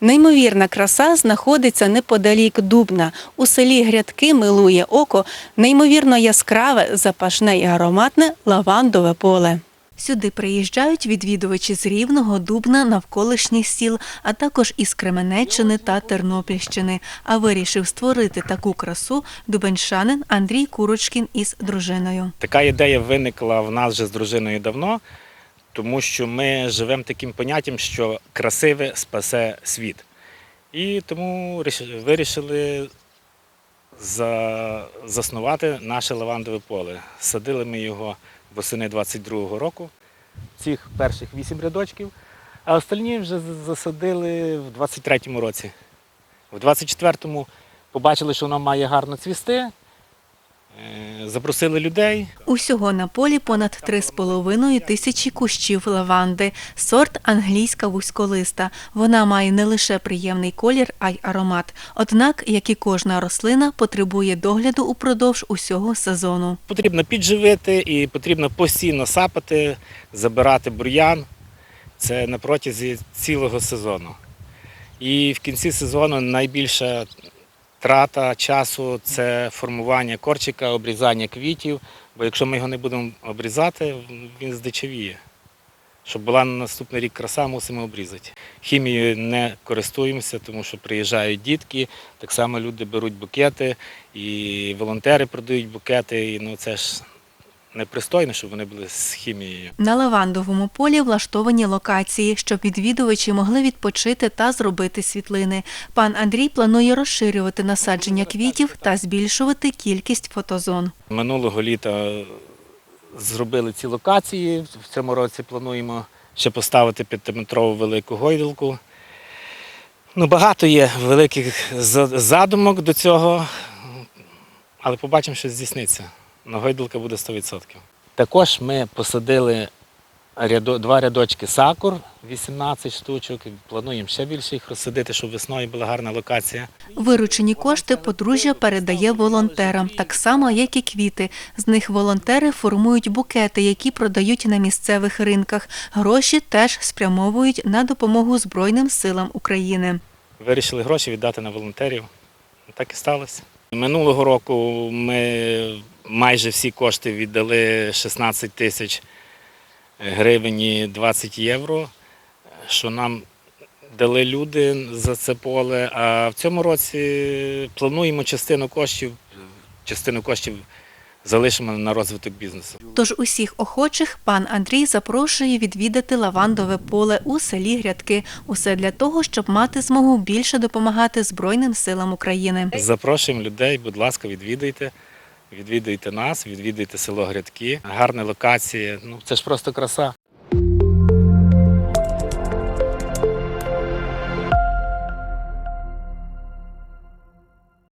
Неймовірна краса знаходиться неподалік Дубна. У селі Грядки милує око неймовірно яскраве, запашне і ароматне лавандове поле. Сюди приїжджають відвідувачі з Рівного, Дубна, навколишніх сіл, а також із Кременеччини та Тернопільщини. А вирішив створити таку красу дубеншанин Андрій Курочкін із дружиною. Така ідея виникла в нас вже з дружиною давно, тому що ми живемо таким поняттям, що красиве спасе світ. І тому вирішили за- заснувати наше лавандове поле. Садили ми його восени 22-го року, цих перших вісім рядочків, а остальні вже засадили в 23-му році. В 24-му побачили, що воно має гарно цвісти. Е, Запросили людей, Усього на полі понад 3,5 тисячі кущів лаванди, сорт англійська вузьколиста. Вона має не лише приємний колір, а й аромат. Однак, як і кожна рослина, потребує догляду упродовж усього сезону. Потрібно підживити і потрібно постійно сапати, забирати бур'ян. Це на протязі цілого сезону. І в кінці сезону найбільша трата часу це формування корчика, обрізання квітів. Бо якщо ми його не будемо обрізати, він здичавіє. Щоб була на наступний рік краса, мусимо обрізати. Хімією не користуємося, тому що приїжджають дітки, так само люди беруть букети, і волонтери продають букети. І ну це ж непристойно, щоб вони були з хімією. На лавандовому полі влаштовані локації, щоб відвідувачі могли відпочити та зробити світлини. Пан Андрій планує розширювати насадження квітів та збільшувати кількість фотозон. Минулого літа зробили ці локації. В цьому році плануємо ще поставити п'ятиметрову велику гойдалку. Ну, багато є великих задумок до цього, але побачимо, що здійсниться. Но гойдалка буде 100%. Також ми посадили два рядочки сакур, 18 штучок. Плануємо ще більше їх розсадити, щоб весною була гарна локація. Виручені кошти подружжя передає волонтерам, так само, як і квіти. З них волонтери формують букети, які продають на місцевих ринках. Гроші теж спрямовують на допомогу Збройним силам України. Вирішили гроші віддати на волонтерів. Так і сталося. Минулого року ми майже всі кошти віддали 16 тисяч гривень і 20 євро, що нам дали люди за це поле. А в цьому році плануємо частину коштів, частину коштів залишимо на розвиток бізнесу. Тож усіх охочих пан Андрій запрошує відвідати лавандове поле у селі Грядки. Усе для того, щоб мати змогу більше допомагати Збройним силам України. Запрошуємо людей, будь ласка, відвідуйте. Відвідуйте нас, відвідуйте село Грядки. гарні локації. Ну це ж просто краса.